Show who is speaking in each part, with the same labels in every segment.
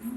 Speaker 1: Hello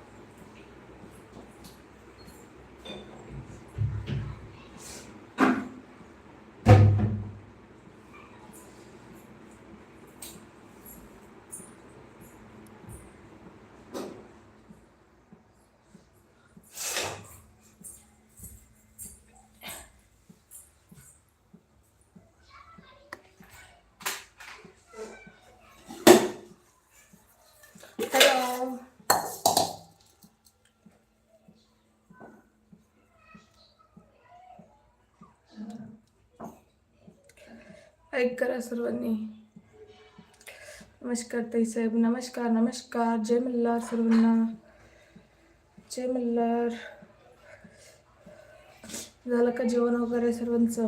Speaker 1: ऐक करा सर्वांनी. नमस्कार ताई साहेब नमस्कार नमस्कार. जय मल्हार सर्वांना. जय मल्हार. झालं का जेवण वगैरे सर्वांचं?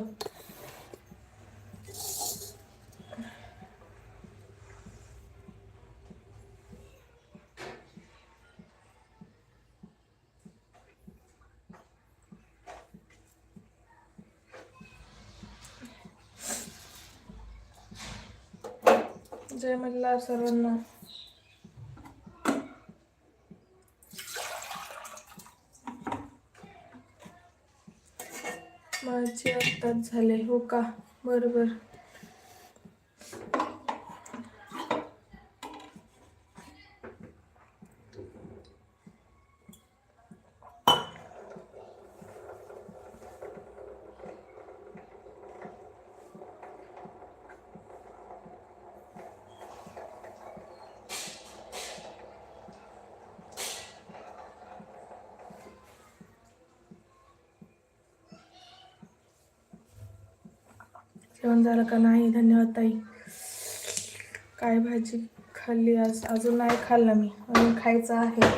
Speaker 1: जय मल्हार सर्वांना. माझे आत्ताच झाले हो का? बरोबर जेवण झालं का नाही? धन्यवाद ताई. काय भाजी खाल्ली आज? अजून नाही खाल्लं मी. अजून खायचं आहे.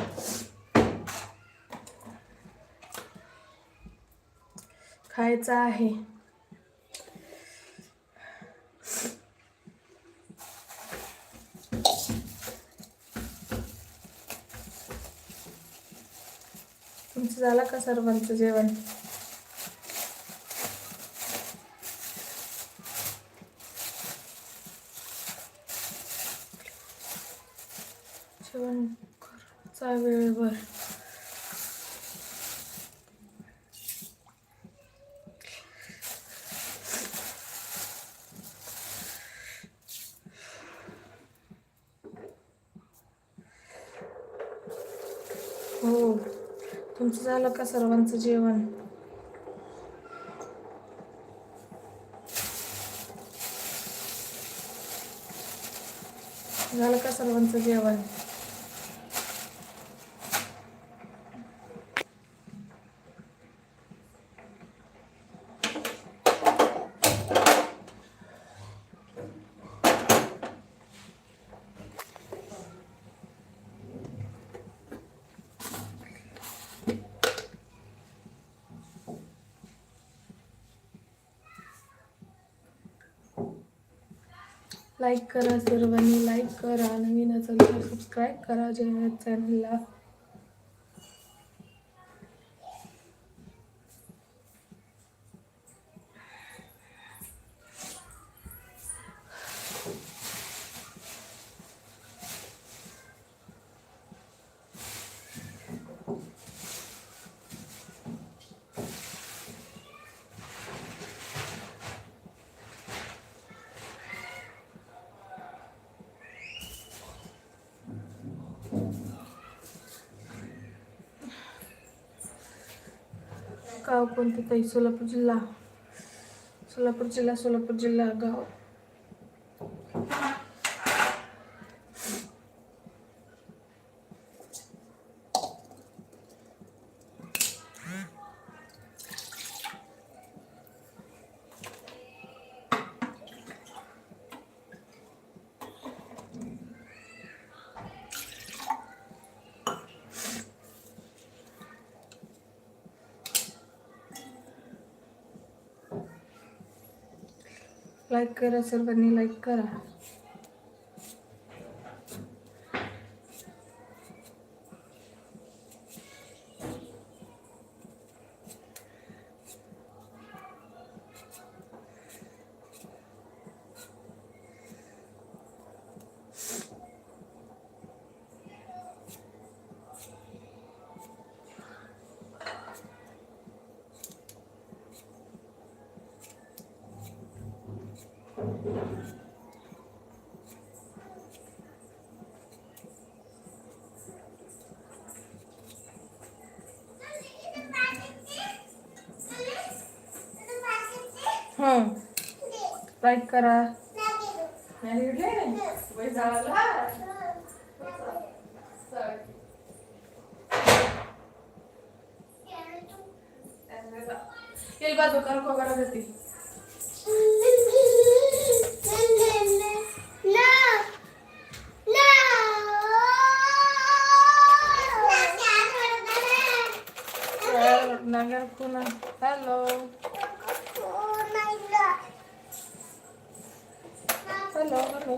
Speaker 1: खायचं आहे. तुमचं झालं का सर्वांचं जेवण? जेवण करायचा वेळेवर. हो तुमचं झालं का सर्वांचं जेवण? झालं का सर्वांचं जेवण? लाईक करा सर्वांनी लाईक करा नवीन असेल तर सबस्क्राईब करा जय चॅनलला. गाव कोणतं? ताई सोलापूर जिल्हा. सोलापूर जिल्हा सोलापूर जिल्हा गाव. लाईक करा सर्वांनी लाईक करा हं लाईक करा. येईल बाजू कर खोबरा देते नगर पुन्हा हॅलो हॅलो.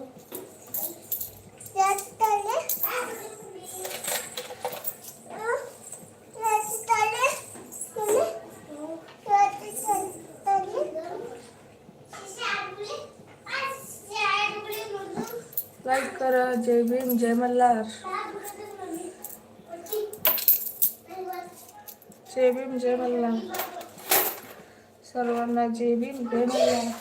Speaker 1: लाईक करा जय भीम जय मल्हार. जय भीम जय मल्हार. सर्वांना जय भीम जय मल्हार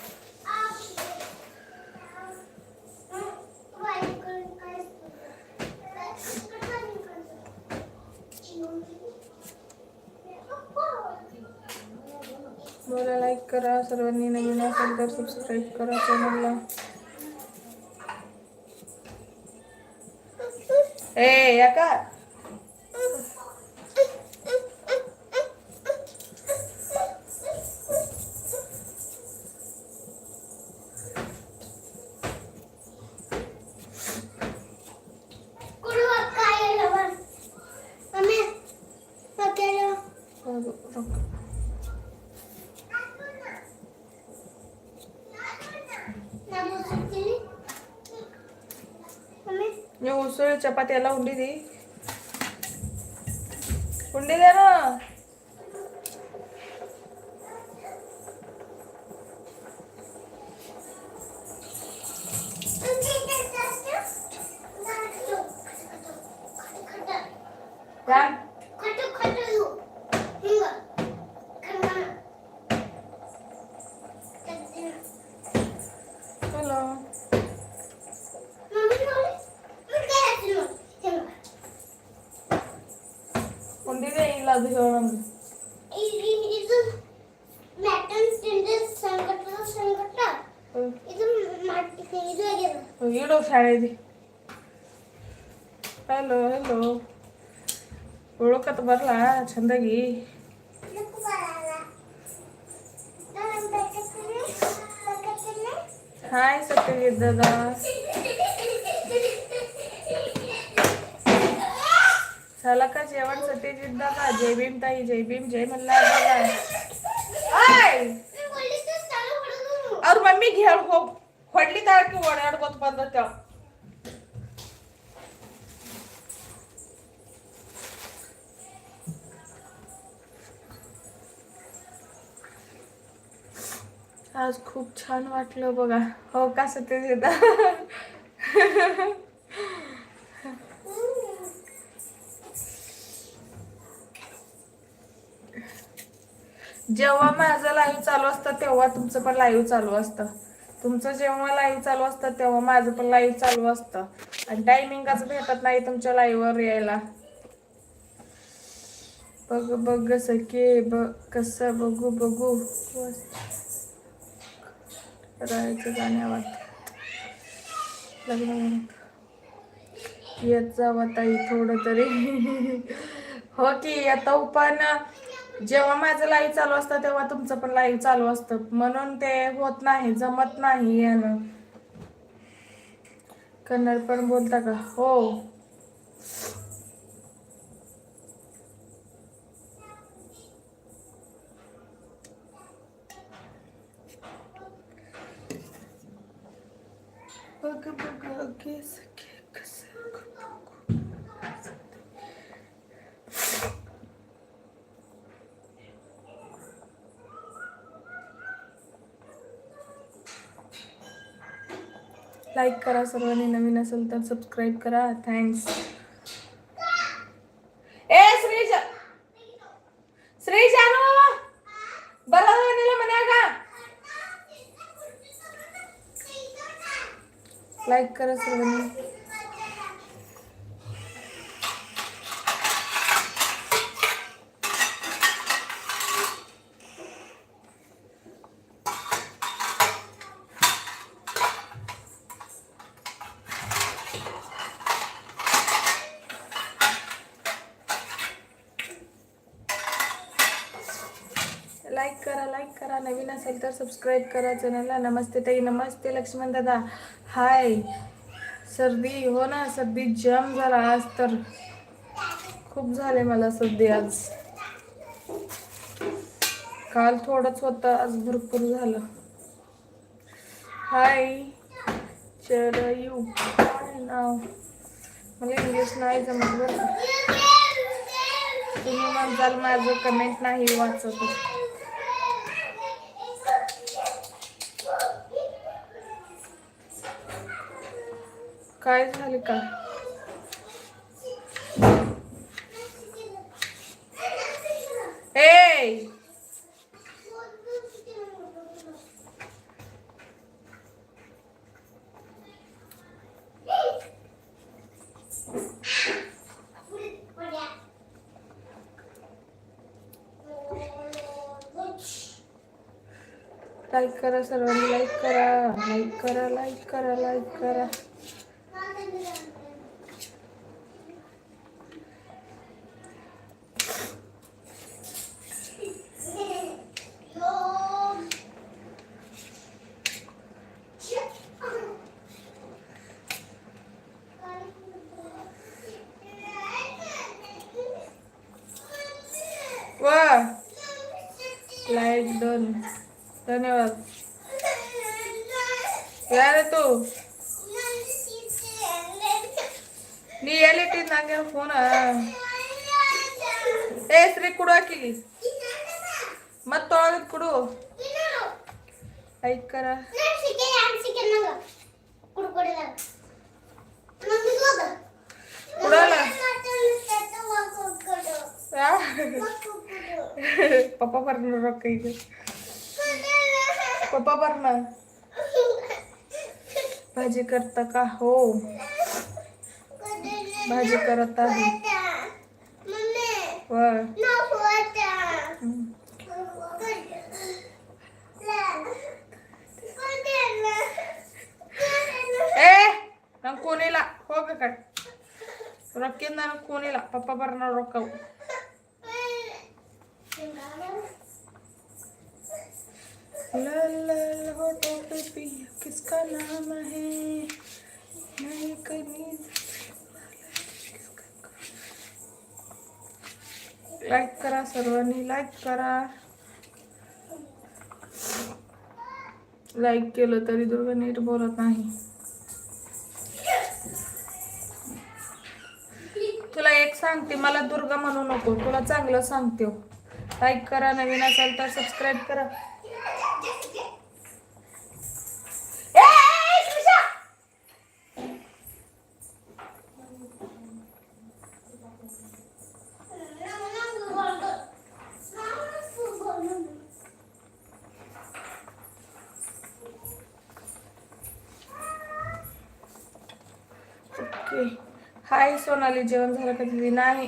Speaker 1: मला लाईक करा. सर्वांनी नवीन असेल तर सबस्क्राईब करा चॅनलला ए या का? చపాతి ఎలా ఉండేది? ఉండేదేమో. Yeah. इडो शाळेत हॅलो हॅलो ओळखत बरला ಚಂದಾಗಿ ಹಾಯ್ ಸತ್ಯಗಿದ್ದದ झालं का जेवण सत्यजिद्दा का जय भीम ताई जय भीम जय मल्हार बघा आय ಅವ್ರ ಮಮ್ಮಿ ಹೇಳಿ ಹೋಗ್ ಹೊಡ್ಲಿ ತಾಳಕ್ಕೆ ಓಡಾಡ್ಕೊತ ಬಂದತ್ತ आज खूप छान वाटलं बघा. हो का सत्यजिद्दा जेव्हा माझं लाईव्ह चालू असतं तेव्हा तुमचं पण लाईव्ह चालू असतं. तुमचं जेव्हा लाईव्ह चालू असतं तेव्हा माझं पण लाईव्ह चालू असतं. आणि टायमिंगच भेटत नाही तुमच्या लाईव्हवर यायला. बघ बघ सखे ब कसं बघू बघू. राहायचं गाण्यावर लग्न येत जावा ताई थोडं तरी. हो की येतो पण जेव्हा माझं लाईव्ह चालू असतं तेव्हा तुमचं पण लाईव्ह चालू असतं. म्हणून ते होत नाही जमत नाही यानं. कन्नड पण बोलता का? हो बघ बघ सखे कसं लाईक करा सर्वांनी नवीन असेल तर सबस्क्राईब करा. थँक्स ए श्रीज श्री जानू बरं झालं म्हणा का लाईक करा सर्वांनी. लाईक करा लाईक करा. नवीन असेल तर सबस्क्राईब करा चॅनलला नमस्ते ताई नमस्ते लक्ष्मण दादा. हाय सर्दी हो ना सर्दी जाम झाला आज तर. खूप झाले मला सर्दी आज. काल थोडंच होतं आज भरपूर झालं. हाय चरयू काय नाव? मला इंग्लिश नाही जमत बरं. तुम्ही म्हणताल माझं कमेंट नाही वाचत. काय झाले का? ए! लाईक करा सर्वांनी लाईक करा. लाईक करा लाईक करा लाईक करा. ಯಾರ ನೀ ಎಲ್ಲಿಟ್ಟಿದ್ ನಂಗೆ ಫೋನ ಏ ಶ್ರೀ ಕೊಡು ಆಕಿಗೆ ಮತ್ತೊಳಗದ್ ಕೊಡು. ಐಕರ. ಕೊಡಲ್ಲ. ಪಪ್ಪ ಬರ್ನ ರೊಕ್ಕ ಈಗ ಪಪ್ಪ ಬರ್ನ. भाजी करता का हो भाजी करत आहे वा हम्म. ಏ ನಂಗೆ ಕೂನಿಲ್ಲ ಹೋಗ ಕಡೆ ರೊಕ್ಕಿಂದ ನನಗೆ ಕೂನಿಲ್ಲ ಪಪ್ಪ ಬರ್ನ ರೊಕ್ಕವು ला ला होठों पे पिया किसका नाम है मैं कहीं लाईक करा सर्वांनी लाईक करा. लाईक केलं तरी दुर्गा नीट बोलत नाही. तुला एक सांगते मला दुर्गा म्हणू नको तुला चांगलं सांगते. लाईक करा नवीन असाल तर सबस्क्राईब करा ए, ए, श्रीषा! ओके हाय सोनाली जेवण झालं का दिली नाही.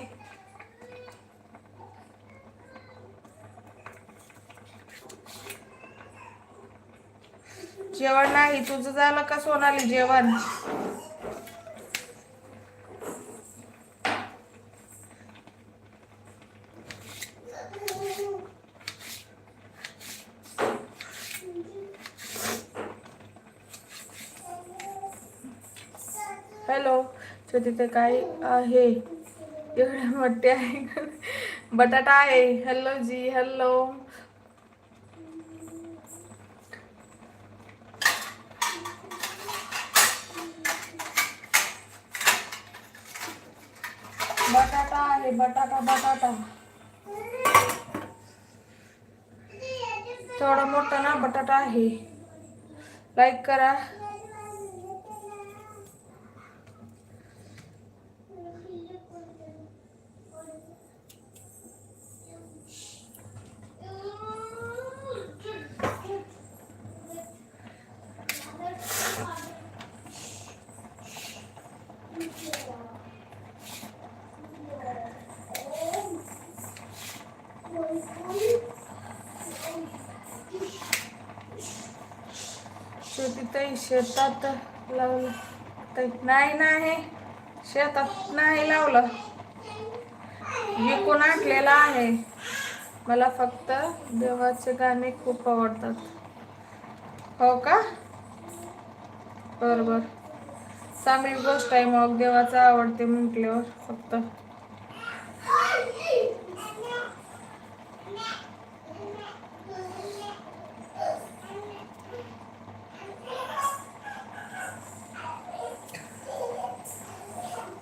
Speaker 1: जेवण नाही. तुझं झालं का सोनाली जेवण? हॅलो तर तिथे काय आहे? एवढे मोठे आहे. बटाटा आहे. हॅलो जी हॅलो. बटाटा आहे बटाटा बटाटा. थोडा मोठा ना बटाटा आहे. लाईक करा. शेतात लावलं. ते नाही नाही. शेतात नाही लावलं. विकून आटलेलं आहे. मला फक्त देवाचे गाणे खूप आवडतात. हो का? बरोबर चांगली गोष्ट आहे मग देवाचं आवडते म्हटल्यावर फक्त.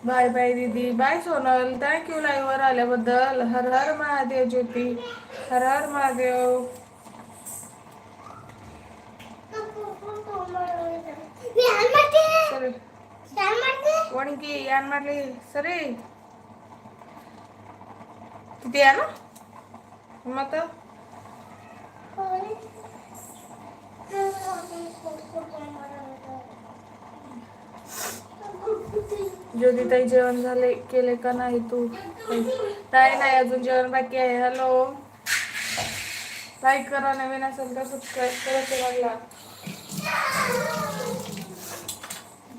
Speaker 1: बाय बाय दीदी. बाय सोनल. थँक्यू लाईव्हवर आल्याबद्दल. हर हर महादेव ज्योती. हर हर महादेव. वणकी यान మళ్ళీ సరే తియాను అమ్మతో Thank you. ज्योतिताई जेवण झाले केले का नाही तू? नाही नाही अजून जेवण बाकी आहे. हॅलो लाईक करा नवीन असेल तर सबस्क्राईब करा चॅनलला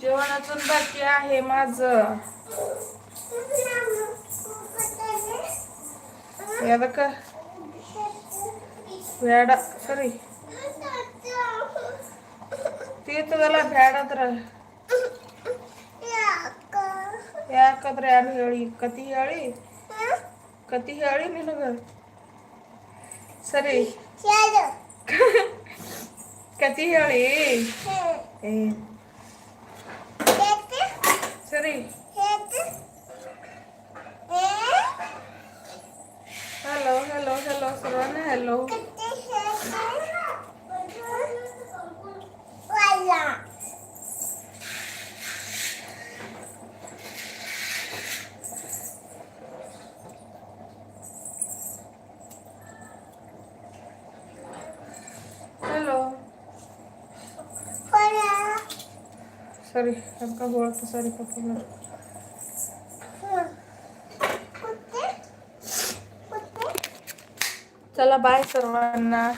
Speaker 1: जेवण अजून बाकी आहे माझं. याद सॉरी ते तुला भ्याडात राह. ya qué te dije alí qué te dije alí qué te dije alí ni lo que sí alí qué te dije alí sí hello hello hello cómo estás hello बोलतो सॉरी पप्पा चला bye सर्वांना.